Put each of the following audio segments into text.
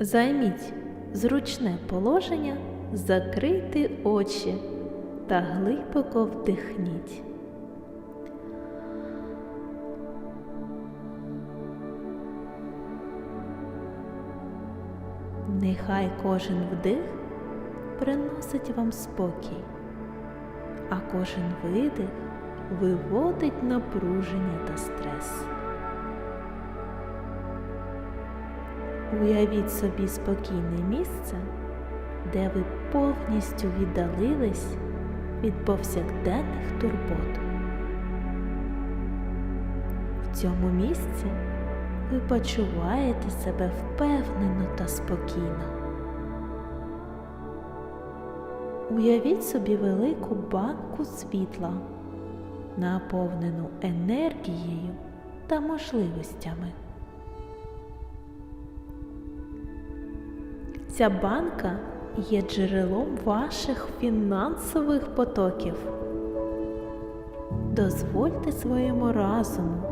Займіть зручне положення, закрийте очі та глибоко вдихніть. Нехай кожен вдих приносить вам спокій, а кожен видих виводить напруження та стрес. Уявіть собі спокійне місце, де ви повністю віддалились від повсякденних турбот. В цьому місці ви почуваєте себе впевнено та спокійно. Уявіть собі велику банку світла, наповнену енергією та можливостями. Ця банка є джерелом ваших фінансових потоків. Дозвольте своєму разуму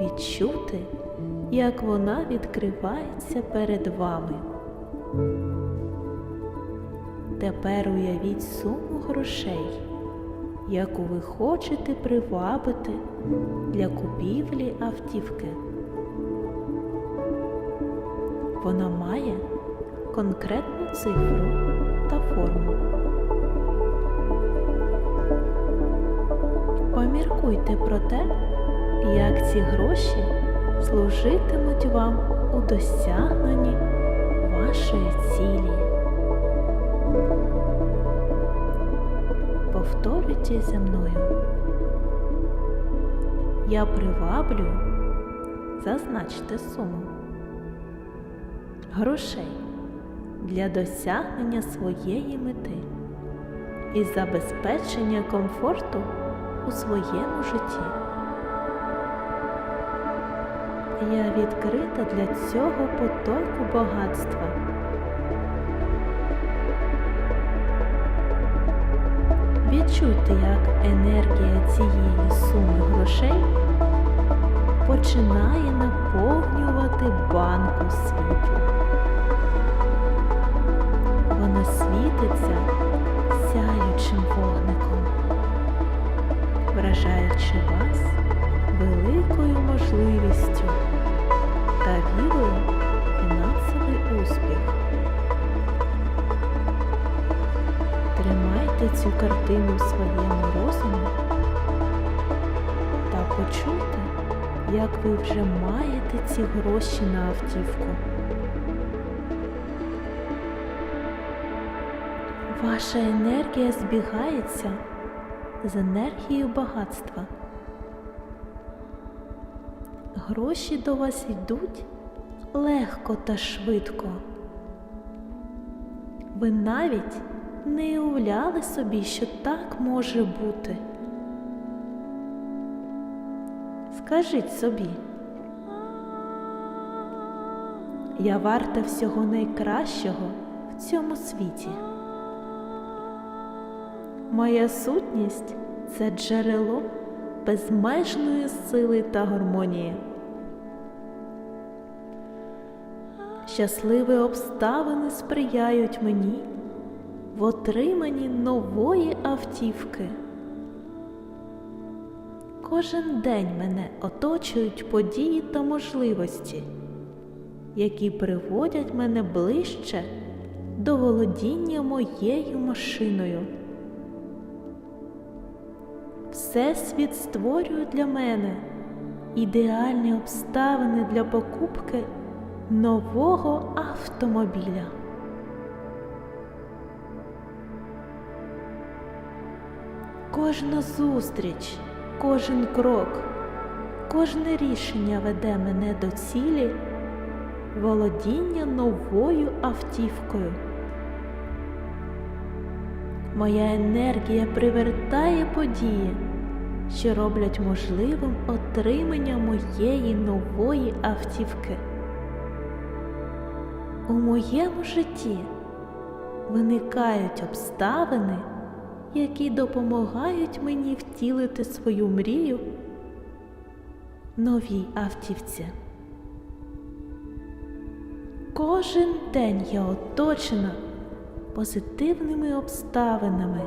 відчути, як вона відкривається перед вами. Тепер уявіть суму грошей, яку ви хочете привабити для купівлі автівки. Вона має конкретну цифру та форму. Поміркуйте про те, як ці гроші служитимуть вам у досягненні вашої цілі. Повторюйте за мною. Я приваблюю, зазначте суму грошей для досягнення своєї мети і забезпечення комфорту у своєму житті. Я відкрита для цього потоку багатства. Відчуйте, як енергія цієї суми грошей починає наповнювати банку світла. Вона світиться сяючим вогником, вражаючи вас великою можливістю та вірою в фінансовий успіх. Тримайте цю картину в своєму розумі та почуйте, як ви вже маєте ці гроші на автівку. Ваша енергія збігається з енергією багатства. Гроші до вас йдуть легко та швидко. Ви навіть не уявляли собі, що так може бути. Скажіть собі, я варта всього найкращого в цьому світі. Моя сутність це джерело безмежної сили та гармонії. Щасливі обставини сприяють мені в отриманні нової автівки. Кожен день мене оточують події та можливості, які приводять мене ближче до володіння моєю машиною. Всесвіт створює для мене ідеальні обставини для покупки нового автомобіля. Кожна зустріч, кожен крок, кожне рішення веде мене до цілі володіння новою автівкою. Моя енергія привертає події, що роблять можливим отримання моєї нової автівки. У моєму житті виникають обставини, які допомагають мені втілити свою мрію новій автівці. Кожен день я оточена позитивними обставинами,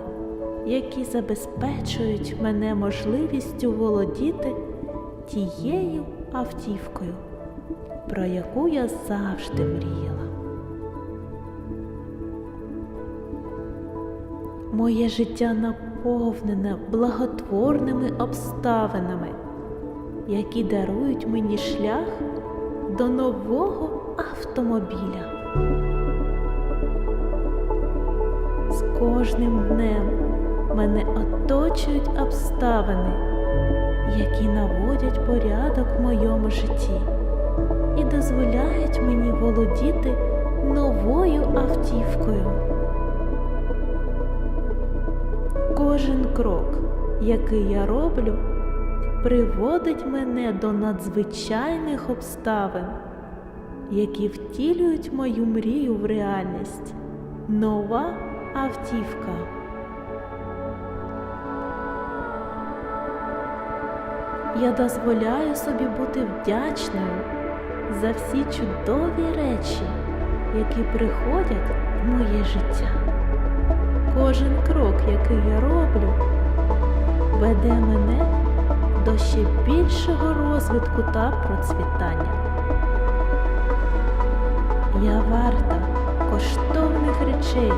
які забезпечують мене можливістю володіти тією автівкою, про яку я завжди мріяла. Моє життя наповнене благотворними обставинами, які дарують мені шлях до нового автомобіля. З кожним днем мене оточують обставини, які наводять порядок в моєму житті і дозволяють мені володіти новою автівкою. Кожен крок, який я роблю, приводить мене до надзвичайних обставин, які втілюють мою мрію в реальність. Нова автівка. Я дозволяю собі бути вдячною за всі чудові речі, які приходять в моє життя. Кожен крок, який я роблю, веде мене до ще більшого розвитку та процвітання. Я варта коштовних речей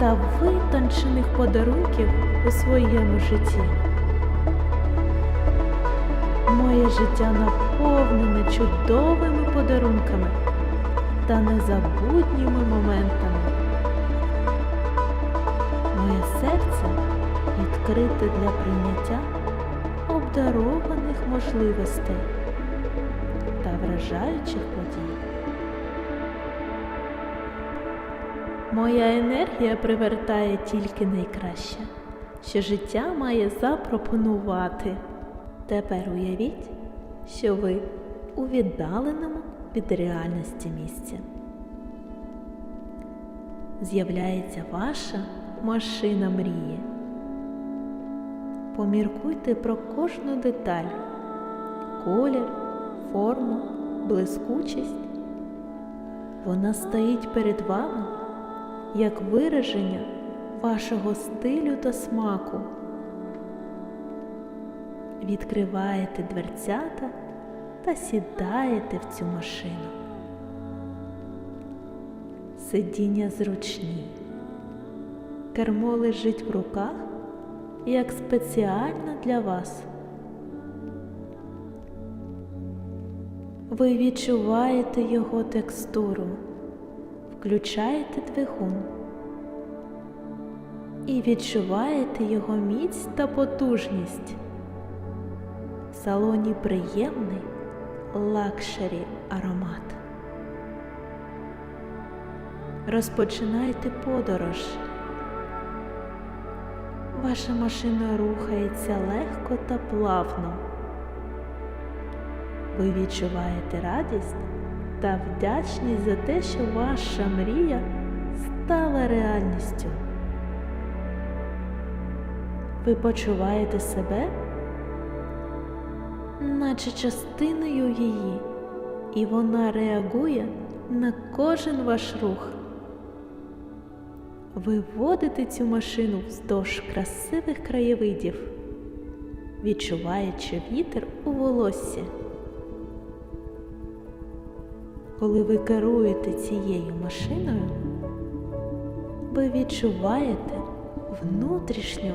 та витончених подарунків у своєму житті. Моє життя наповнене чудовими подарунками та незабутніми моментами. Моє серце відкрите для прийняття обдарованих можливостей та вражаючих подій. Моя енергія привертає тільки найкраще, що життя має запропонувати. Тепер уявіть, що ви у віддаленому від реальності місці. З'являється ваша машина мрії. Поміркуйте про кожну деталь, колір, форму, блискучість. Вона стоїть перед вами як вираження вашого стилю та смаку. Відкриваєте дверцята та сідаєте в цю машину. Сидіння зручні. Кермо лежить в руках як спеціально для вас. Ви відчуваєте його текстуру, включаєте двигун і відчуваєте його міць та потужність. Салоні приємний лакшері аромат. Розпочинайте подорож. Ваша машина рухається легко та плавно. Ви відчуваєте радість та вдячність за те, що ваша мрія стала реальністю. Ви почуваєте себе, наче частиною її, і вона реагує на кожен ваш рух. Ви водите цю машину вздовж красивих краєвидів, відчуваючи вітер у волоссі. Коли ви керуєте цією машиною, ви відчуваєте внутрішню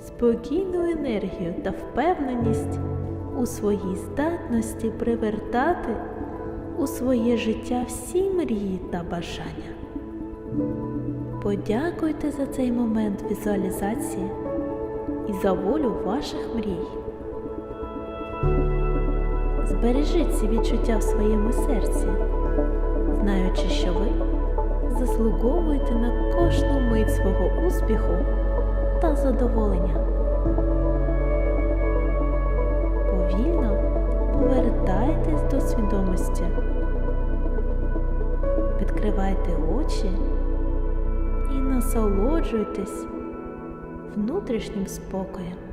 спокійну енергію та впевненість у своїй здатності привертати у своє життя всі мрії та бажання. Подякуйте за цей момент візуалізації і за волю ваших мрій. Збережіть ці відчуття в своєму серці, знаючи, що ви заслуговуєте на кожну мить свого успіху та задоволення. Повертайтесь до свідомості, відкривайте очі і насолоджуйтесь внутрішнім спокоєм.